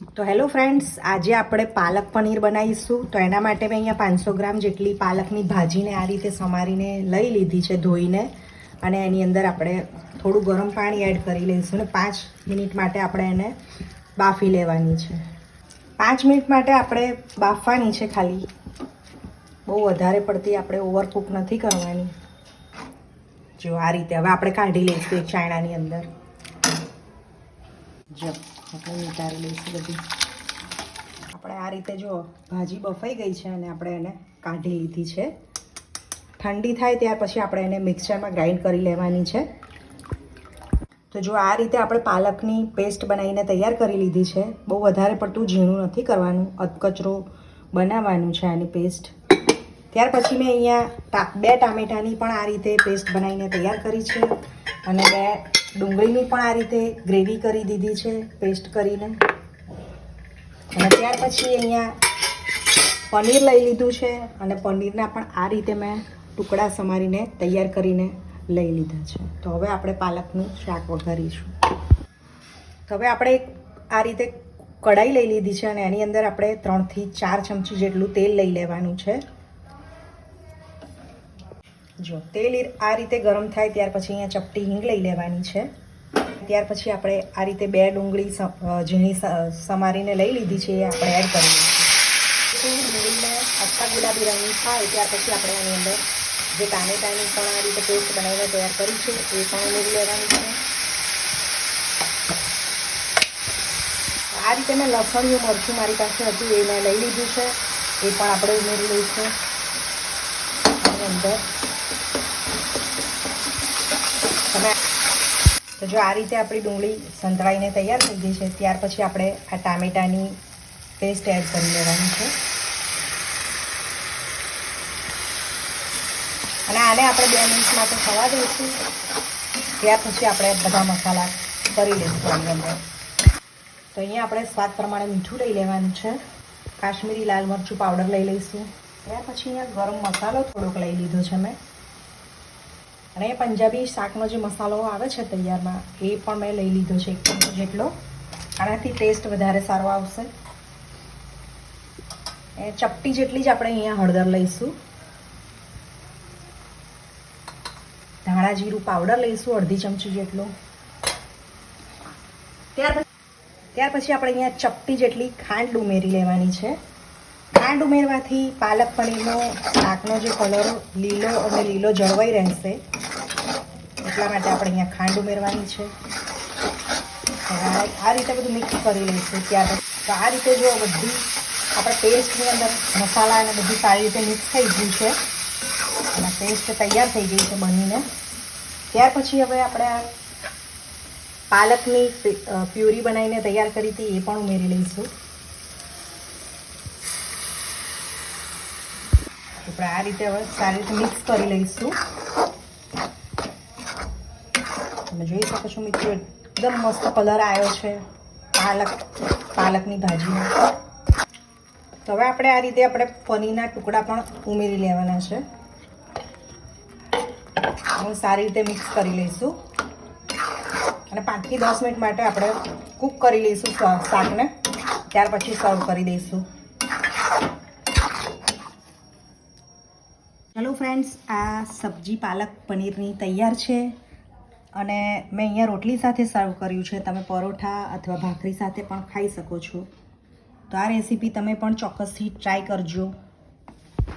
તો hello friends, આજે આપણે પાલક પનીર બનાવીશું. તો એના માટે મેં અહીંયા પાંચસો ગ્રામ જેટલી પાલકની ભાજીને આ રીતે સમારીને લઈ લીધી છે ધોઈને. અને એની અંદર આપણે થોડું ગરમ પાણી એડ કરી લઈશું અને પાંચ મિનિટ માટે આપણે એને બાફી લેવાની છે. પાંચ મિનિટ માટે આપણે બાફવાની છે ખાલી. બહુ વધારે પડતી આપણે ઓવરકુક નથી કરવાની. જો આ રીતે, હવે આપણે કાઢી લઈશું એક ચાયણાની અંદર. જો આપણે ઉતારી લઈશું બધી. આપણે આ રીતે જો ભાજી બફાઈ ગઈ છે અને આપણે એને કાઢી લીધી છે. ઠંડી થાય ત્યાર પછી આપણે એને મિક્સરમાં ગ્રાઇન્ડ કરી લેવાની છે. તો જો આ રીતે આપણે પાલકની પેસ્ટ બનાવીને તૈયાર કરી લીધી છે. બહુ વધારે પડતું ઝીણું નથી કરવાનું. અધકચરો બનાવવાનું છે આની પેસ્ટ. ત્યાર પછી મેં અહીંયા બે ટામેટાની પણ આ રીતે પેસ્ટ બનાવીને તૈયાર કરી છે. અને બે ડુંગળીની પણ આ રીતે ગ્રેવી કરી દીધી છે પેસ્ટ કરીને. અને ત્યાર પછી અહીંયા પનીર લઈ લીધું છે અને પનીરના પણ આ રીતે મેં ટુકડા સમારીને તૈયાર કરીને લઈ લીધા છે. તો હવે આપણે પાલકનું શાક વઘારીશું. તો હવે આપણે આ રીતે કઢાઈ લઈ લીધી છે અને એની અંદર આપણે ત્રણથી ચાર ચમચી જેટલું તેલ લઈ લેવાનું છે. જો તેલ આ રીતે ગરમ થાય ત્યાર પછી અહીંયા ચપટી હિંગ લઈ લેવાની છે. ત્યાર પછી આપણે આ રીતે બે ડુંગળી ઝીણી સમારીને લઈ લીધી છે એ આપણે એડ કરી લઈએ આખા ગુલાબી રંગની થાય ત્યાર પછી આપણે એની અંદર જે ટામેટાની પણ આ રીતે પેસ્ટ બનાવીને તૈયાર કરી છે એ પણ ઉમેરી લેવાની છે. આ રીતે મેં લસણિયું મરચું મારી પાસે હતું એ મેં લઈ લીધું છે. એ પણ આપણે ઉમેરી લઈશું. આની અંદર તમે તો જો આ રીતે આપણી ડુંગળી સંતળાઈને તૈયાર થઈ ગઈ છે, ત્યાર પછી આપણે આ ટામેટાની પેસ્ટ એડ કરી લેવાની છે. અને આને આપણે બે મિનિટ માટે થવા દઈશું. ત્યાર પછી આપણે બધા મસાલા કરી લઈશું આની અંદર. તો અહીંયા આપણે સ્વાદ પ્રમાણે મીઠું લઈ લેવાનું છે. કાશ્મીરી લાલ મરચું પાવડર લઈ લઈશું. ત્યાર પછી અહીંયા ગરમ મસાલો થોડોક લઈ લીધો છે મેં. અને પંજાબી શાકનો જે મસાલો આવે છે તૈયારમાં, એ પણ મેં લઈ લીધો છે એક જેટલો. આનાથી ટેસ્ટ વધારે સારો આવશે. એ ચપટી જેટલી જ આપણે અહીંયા હળદર લઈશું. ધાણા જીરું પાવડર લઈશું, અડધી ચમચી જેટલું. ત્યાર પછી ત્યાર પછી આપણે અહીંયા ચપટી જેટલી ખાંડ ઉમેરી લેવાની છે. ખાંડ ઉમેરવાથી પાલક પનીરનો શાકનો જે કલર લીલો અને લીલો જળવાઈ રહેશે. એટલા માટે આપણે અહીંયા ખાંડ ઉમેરવાની છે. આ- રીતે બધું મિક્સ કરી લઈશું ત્યાર પછી. તો આ રીતે જો બધી આપણે પેસ્ટની અંદર મસાલા અને બધું સારી રીતે મિક્સ થઈ ગયું છે. અને પેસ્ટ તૈયાર થઈ ગઈ છે બનીને. ત્યાર પછી હવે આપણે આ પાલકની પ્યુરી બનાવીને તૈયાર કરી હતી એ પણ ઉમેરી લઈશું. આપણે આ રીતે હવે સારી રીતે મિક્સ કરી લઈશું. તમે જોઈ શકો છો મિત્રો, એકદમ મસ્ત કલર આવ્યો છે પાલક, પાલકની ભાજીમાં તો હવે આપણે આ રીતે આપણે પનીરના ટુકડા પણ ઉમેરી લેવાના છે. હું સારી રીતે મિક્સ કરી લઈશું. અને પાંચથી દસ મિનિટ માટે આપણે કૂક કરી લઈશું શાકને. ત્યાર પછી સર્વ કરી દઈશું. ચલો ફ્રેન્ડ્સ આ સબ્જી પાલક પનીરની તૈયાર છે અને મેં અહીંયા રોટલી સાથે સર્વ કર્યું છે. તમે પરોઠા અથવા ભાખરી સાથે પણ ખાઈ શકો છો. તો આ રેસીપી તમે પણ ચોક્કસથી ટ્રાય કરજો.